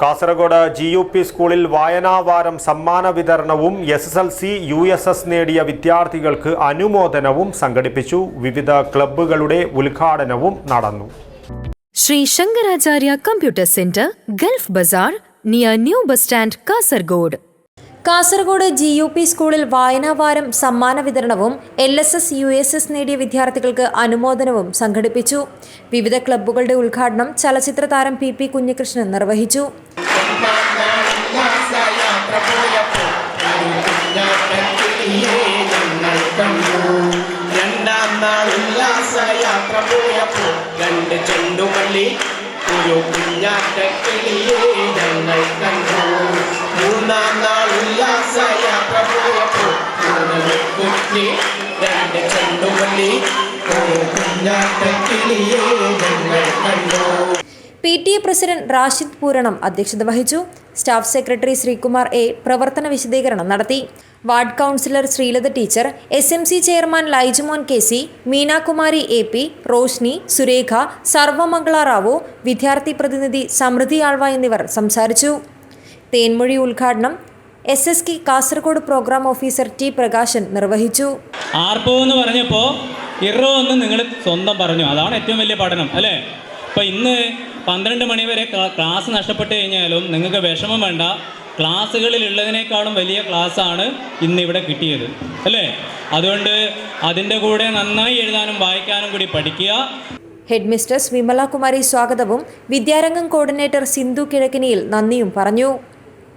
Kasaragod G U P സ്കൂളിൽ വായനാവാരം സമ്മാന വിതരണവും S S L C U S S നേടിയ വിദ്യാർത്ഥികൾക്ക് അനുമോദനവും സംഘടിപ്പിച്ചു വിവിധ ക്ലബ്ബുകളുടെ ഉദ്ഘാടനവും നടന്നു Shri Shankaracharya computer centre Gulf Bazar near new bus stand Kasargod. Kasaragod G U P സ്കൂളിൽ വായനാവാരം സമ്മാന വിതരണവും L S S U S S നേടിയ വിദ്യാർത്ഥികൾക്ക് അനുമോദനവും സംഘടിപ്പിച്ചു. വിവിധ ക്ലബ്ബുകളുടെ ഉദ്ഘാടനം ചലച്ചിത്ര താരം പി പി കുഞ്ഞികൃഷ്ണൻ നിർവഹിച്ചു. രണ്ടാം ചെണ്ടുമല്ലി ഒരു കുഞ്ഞാറ്റ കിളിയെ ഞങ്ങൾ കണ്ടു. P T A president Rashid Pooranam അധ്യക്ഷത വഹിച്ചു. സ്റ്റാഫ് സെക്രട്ടറി ശ്രീകുമാർ എ പ്രവർത്തന വിശദീകരണം നടത്തി. Ward councillor Sreelatha teacher S M C chairman Laijumon K C Meenakumari A P Roshni Surekha Sarvamangala Rao വിദ്യാർത്ഥി പ്രതിനിധി സമൃദ്ധി ആൾവ എന്നിവർ സംസാരിച്ചു. തേൻമൊഴി ഉദ്ഘാടനം S S K Kasaragod programme officer T Prakashan നിർവഹിച്ചു. ആർപ്പോ എന്ന് പറഞ്ഞപ്പോ ഇറോ എന്ന് നിങ്ങൾ സ്വന്തം പറഞ്ഞു. അതാണ് ഏറ്റവും വലിയ പഠനം അല്ലേ? അപ്പോൾ ഇന്ന് പന്ത്രണ്ട് മണി വരെ ക്ലാസ് നഷ്ടപ്പെട്ട് കഴിഞ്ഞാലും നിങ്ങൾക്ക് വിഷമം വേണ്ട. ക്ലാസ്സുകളിൽ ഉള്ളതിനേക്കാളും വലിയ ക്ലാസ്സാണ് ഇന്ന് ഇവിടെ കിട്ടിയത് അല്ലേ? അതുകൊണ്ട് അതിന്റെ കൂടെ നന്നായി എഴുതാനും വായിക്കാനും കൂടി പഠിക്കുക. ഹെഡ് മിസ്റ്റേഴ്സ് വിമല കുമാരി സ്വാഗതവും വിദ്യാരംഗം കോർഡിനേറ്റർ സിന്ധു കിഴക്കിനിയിൽ നന്ദിയും പറഞ്ഞു.